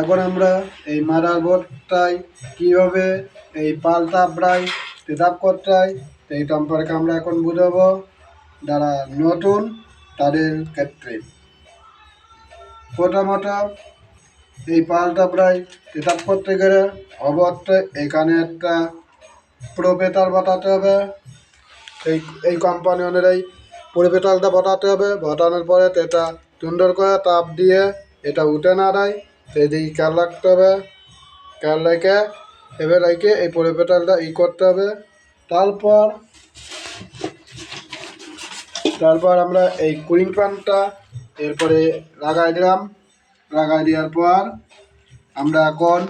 এখন আমরা এই মাদার বোর্ডটায় কীভাবে, এই আপ করতে হয় এই সম্পর্কে আমরা এখন বুঝাবো যারা নতুন তাদের ক্ষেত্রে। প্রথমত, এই পাল্টা প্রায় আপ করতে গেলে অবশ্যই এখানে একটা প্রোপেটার বাতাতে হবে। এই এই কোম্পানি অনুযায়ী প্রোপেটারটা বাতাতে হবে। বাতানোর পরে এটা সুন্দর করে তাপ দিয়ে এটা উঠে না দেয়। সেই দিকে খেয়াল রাখতে হবে? খেয়াল রেখে এবার রেখে এই প্রোপেটারটা ই করতে হবে। তারপর তারপর আমরা এই কুলিং ফ্যানটা এরপরে লাগাই দিলাম। লাগাই দেওয়ার পর আমরা এখন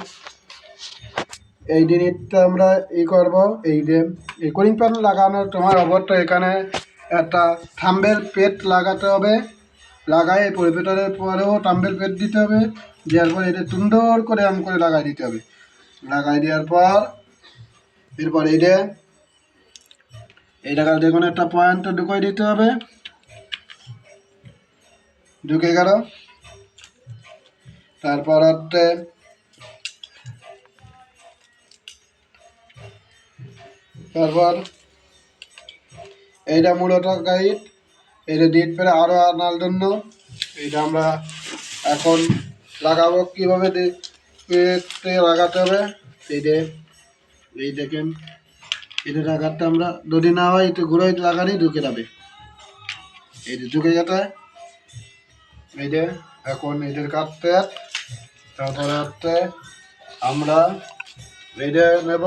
এই জিনিসটা আমরা ই করব। এই যে এই কুলিং ফ্যান লাগানোর তোমার অবশ্যই এখানে একটা থাম্বের পেট লাগাতে হবে। লাগাই এই পরিপেটারের পরেও টাম্বেল পেট দিতে হবে, দেওয়ার পর এটা সুন্দর করে আম করে লাগাই দিতে হবে। লাগাই দেওয়ার পর, এরপর এইটা এই যে কোনো একটা পয়েন্ট ঢুকিয়ে দিতে হবে। ঢুকে গেল। তারপর হচ্ছে, তারপর এইটা মূলত গাইড এইটা ডিট পেরে আরও আনার জন্য, এইটা আমরা এখন লাগাবো কীভাবে লাগাতে হবে এইটা এই দেখেন এটা লাগাতে আমরা যদি না হয়, একটু ঘুরে লাগানি ঢুকে যাবে। এই যে ঢুকে যেতে এই যে, এখন এদের কাটতে, তারপরে হচ্ছে আমরা এইটা নেব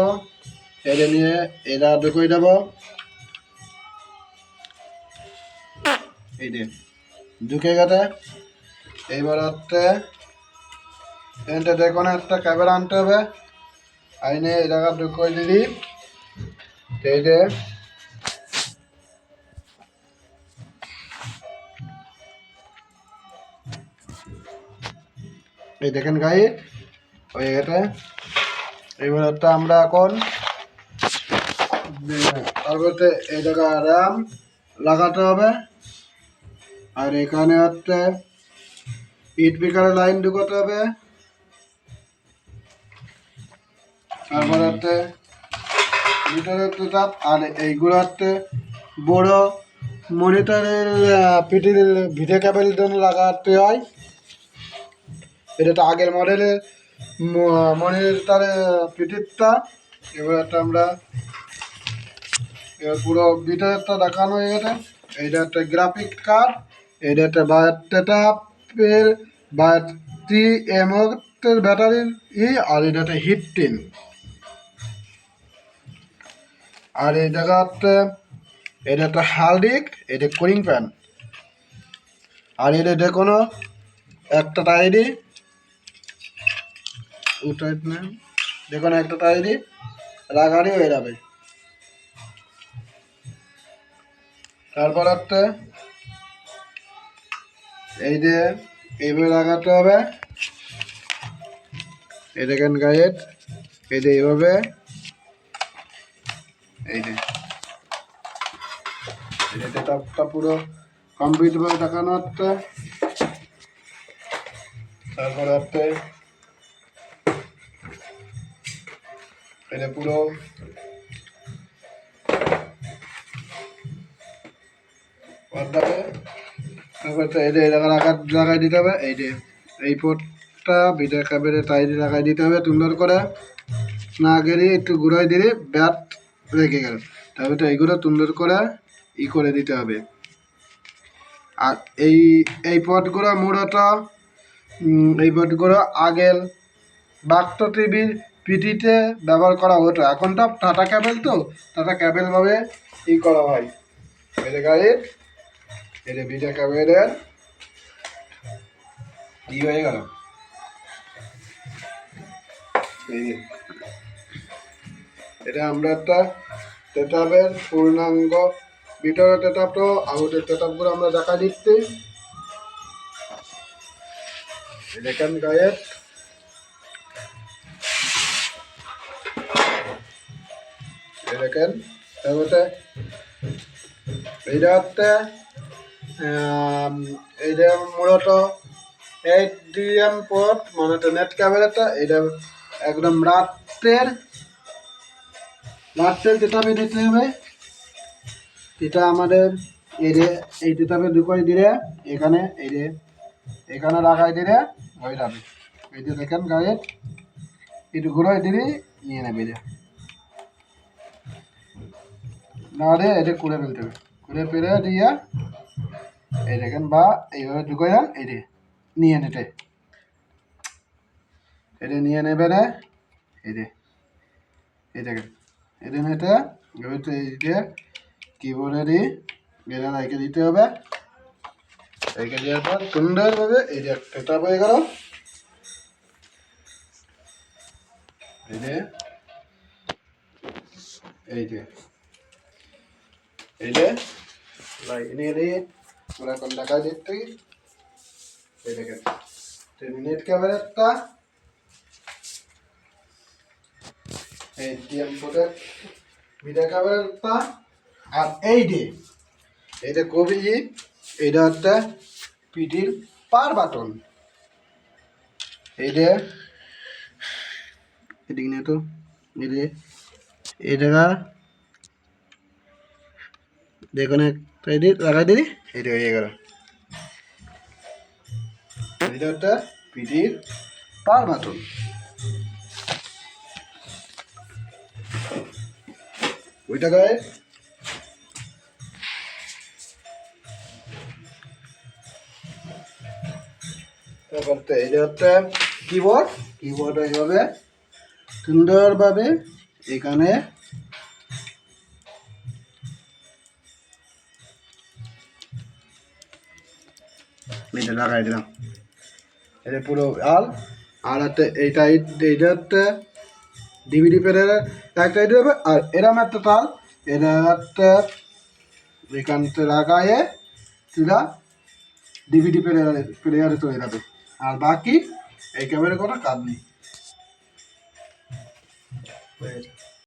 এটা নিয়ে এটা ঢুকিয়ে দেবো এই যে, ঢুকে গেছে। এইবার হচ্ছে এখানটা দেখুন, একটা ক্যামেরা আনতে হবে। আইনে এই জায়গা ঢুকিয়ে দিলি এই যে, এই দেখেন গাই, হয়ে গেছে। এইবার হচ্ছে আমরা এখন, তারপরে এই জায়গা র্যাম লাগাতে হবে। আর এখানে হচ্ছে ইট বিকারের লাইন ঢুকাতে হবে। তারপর হচ্ছে মিটারের তাপ আর এইগুলো হচ্ছে বড় মনিটরের পিটির ভিডিও ক্যাবেলের জন্য লাগাতে হয়। এটা তো আগের মডেলের মনিটরের পিটিরটা। এবার একটা আমরা এবার পুরো ভিতরেরটা দেখানো হয়ে গেছে। এইটা একটা গ্রাফিক কার্ড। এটা একটা বায়োটেটাপের বা টি এমতের ব্যাটারির ই, আর এটা হিট টিন। আর এই জায়গাতে এটা একটা হালদিক এটা কুলিং ফ্যান। আর এটা যে একটা টাইরি উঠাই একটা টাইরি রাগারই হয়ে যাবে তারপর একটা এই যে, এইভাবে লাগাতে হবে। এই দেখেন গায়ের, এই যে এইভাবে। এই যে। এটা তাপটা পুরো দেখানো হচ্ছে। তারপরে হচ্ছে এটা পুরো। পাল্টাবে যে এই জায়গা লাগাই দিতে হবে, এই যে এই পোর্টটা ভিডিও ক্যাবেরে টাইরে লাগাই দিতে হবে সুন্দর করে। না গেলে একটু ঘুরাই দিলে ব্যাট রেখে গেল। তারপরে তো এইগুলো সুন্দর করে ই করে দিতে হবে। আর এই এই পটগুলো মূলত এই পটগুলো আগের বাক্ত টিভির পিটিতে ব্যবহার করা হতো। এখন তো টাটা ক্যাবেল তো, টাটা ক্যাবেলভাবে ই করা হয়। এটা গাড়ির এটা ভিডিও ক্যামেরার ই হয়ে গেল? এটা আমরা একটা তেতাবের পূর্ণাঙ্গ, ভিতরে তেতাব তো, আউটের তেতাবগুলো আমরা দেখা দিচ্ছি। দেখেন গায়ের। দেখেন এইটা হচ্ছে এইটা মূলত এইচডিএম পোর্ট মানে নেট ক্যামেরাটা এটা একদম রাত্রের রাত্রের যেটাবে দিতে হবে এটা আমাদের এই যে, এই যেটাবে ঢুকাই দিলে, এখানে, এই যে, এখানে রাখাই দিলে হয়ে যাবে। এই যে দেখেন গায়ে একটু ঘুরাই দিলে নিয়ে নেবে যে। নাহলে এটা করে ফেলতে হবে। করে ফেলে দিয়ে এই দেখেন বা এইভাবে ঢুকাই যান এই নিয়ে নিতে এটা নিয়ে নেবে এই যে এই দেখেন এটা নিতে এবার এই যে কিবোর্ডে দিয়ে এটা রেখে দিতে হবে রেখে দেওয়ার পর সুন্দরভাবে এই যে একটা হয়ে গেল এই যে এই যে এই যে লাইনে দিয়ে ওরা কোন টাকা দিতে এই দেখেন মিনিট ক্যামেরাটা এই টিএম ফোটের ভিডিও ক্যামেরাটা আর এই যে এটা কবি এইটা হচ্ছে পিটির পার বাটন। এই যে, এদিকে নিয়ে তো, এই যে, এই জায়গা। একটা এদিক লাগাই দিলি এটা হয়ে গেল এটা পিটির পার বাটন ওইটা গায়ে কিবোর্ড কিবোর্ড এইভাবে সুন্দরভাবে এখানে এটা লাগাই দিলাম এটা পুরো আল, আর একটা এইটা এইটা হচ্ছে ডিভিডি প্লেয়ার একটা এটা হবে, আর এরম একটা তাল এটা এখান থেকে লাগায়ে তুলা ডিভিডি প্লেয়ার প্লেয়ারে চলে যাবে আর বাকি এই ক্যামেরা কোনো কাজ নেই।